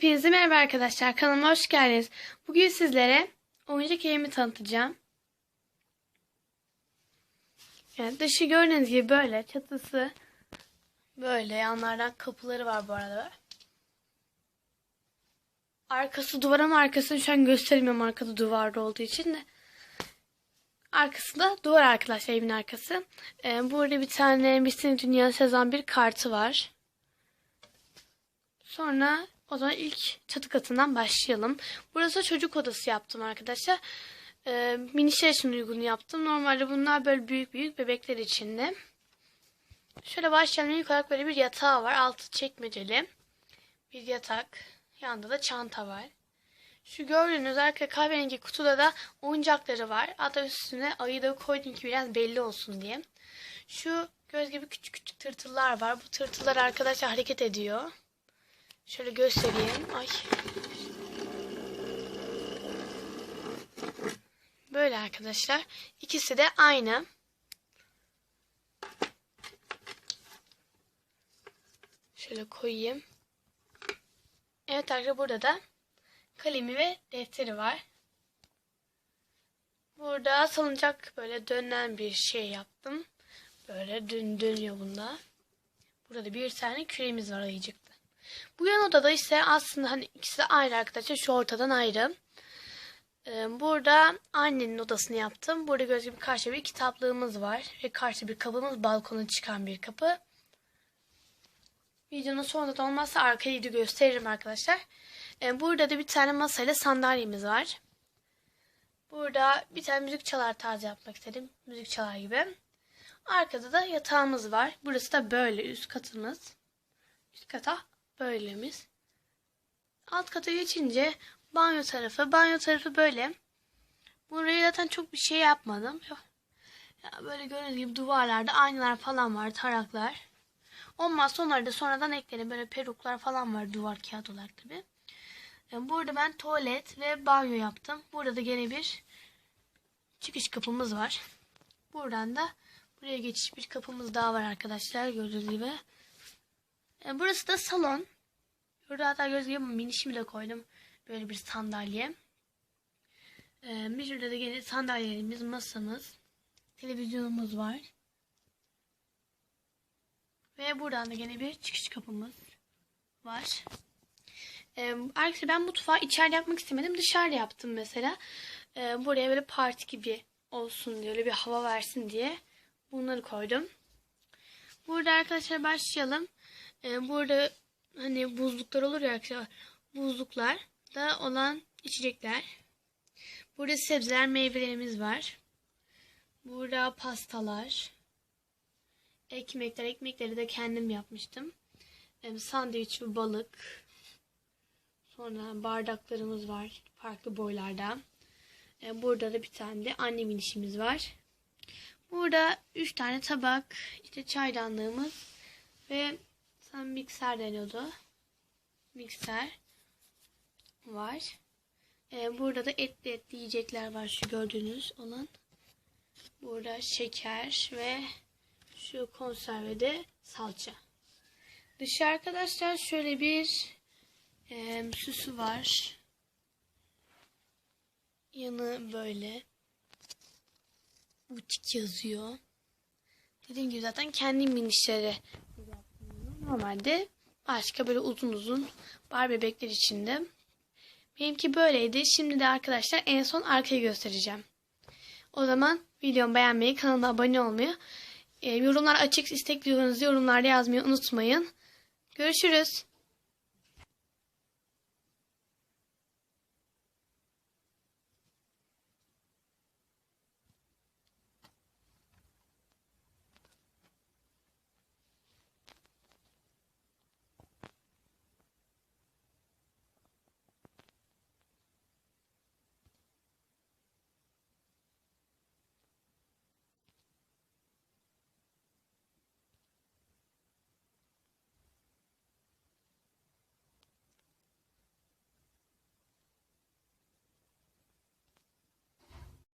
Hepinize merhaba arkadaşlar. Kanalıma hoş geldiniz. Bugün sizlere oyuncak evimi tanıtacağım. Yani dışı gördüğünüz gibi böyle. Çatısı böyle. Yanlardan kapıları var bu arada. Arkası duvar ama arkasını şu an gösteremiyorum arkada duvarda olduğu için de. Arkası da duvar arkadaşlar evin arkası. Ee, burada bir tane Misin Dünya sezon bir kartı var. Sonra o zaman ilk çatı katından başlayalım. Burası çocuk odası yaptım arkadaşlar. Ee, minişler için uygun yaptım. Normalde bunlar böyle büyük büyük bebekler içinde. Şöyle başlayalım. İlk olarak böyle bir yatağı var. Altı çekmeceli. Bir yatak. Yanında da çanta var. Şu gördüğünüz arka kahverengi kutuda da oyuncakları var. Hatta üstüne ayı da koydum ki biraz belli olsun diye. Şu göz gibi küçük küçük tırtıllar var. Bu tırtıllar arkadaşlar hareket ediyor. Şöyle göstereyim. Ay. Böyle arkadaşlar. İkisi de aynı. Şöyle koyayım. Evet arkadaşlar burada da kalemi ve defteri var. Burada salıncak böyle dönen bir şey yaptım. Böyle dön dönüyor bunda. Burada da bir tane küremiz var ayıcıkta. Bu yan odada ise aslında hani ikisi de ayrı arkadaşlar. Şu ortadan ayrı. Ee, burada annenin odasını yaptım. Burada gördüğünüz gibi karşı bir kitaplığımız var. Ve karşı bir kapımız balkona çıkan bir kapı. Videonun sonunda da olmazsa arkayı da gösteririm arkadaşlar. Ee, burada da bir tane masayla sandalyemiz var. Burada bir tane müzik çalar tarzı yapmak istedim. Müzik çalar gibi. Arkada da yatağımız var. Burası da böyle üst katımız. Üst kata böylemiz. Alt kata geçince banyo tarafı. Banyo tarafı böyle. Buraya zaten çok bir şey yapmadım. Ya böyle gördüğünüz gibi duvarlarda aynalar falan var, taraklar. Olmazsa onları da sonradan eklerim. Böyle peruklar falan var duvar kağıt olarak tabi. Burada ben tuvalet ve banyo yaptım. Burada da gene bir çıkış kapımız var. Buradan da buraya geçiş bir kapımız daha var arkadaşlar gördüğünüz gibi. Yani burası da salon. Burada hatta göz gibi minişimi de koydum. Böyle bir sandalye. Ee, bir şurada da gene sandalyelerimiz, masamız, televizyonumuz var. Ve buradan da gene bir çıkış kapımız var. Ee, arkadaşlar ben mutfağı içeride yapmak istemedim. Dışarıda yaptım mesela. Ee, buraya böyle parti gibi olsun diye, öyle bir hava versin diye bunları koydum. Burada arkadaşlar başlayalım. Ee, burada hani buzluklar olur ya arkadaşlar. Buzluklar da olan içecekler. Burada sebzeler, meyvelerimiz var. Burada pastalar. Ekmekler. Ekmekleri de kendim yapmıştım. Ee, sandviç ve balık. Sonra bardaklarımız var. Farklı boylarda. Ee, burada da bir tane de annemin işimiz var. Burada 3 tane tabak, işte çaydanlığımız ve sen mikser deniyordu. Mikser var. Ee, burada da etli etli yiyecekler var şu gördüğünüz olan. Burada şeker ve şu konservede salça. Dışı arkadaşlar şöyle bir e, süsü var. Yanı böyle. Butik yazıyor. Dediğim gibi zaten kendi minişleri Normalde başka böyle uzun uzun bar bebekler içinde. Benimki böyleydi. Şimdi de arkadaşlar en son arkayı göstereceğim. O zaman videomu beğenmeyi, kanalıma abone olmayı, e, yorumlar açık istek duyduğunuz yorumlarda yazmayı unutmayın. Görüşürüz.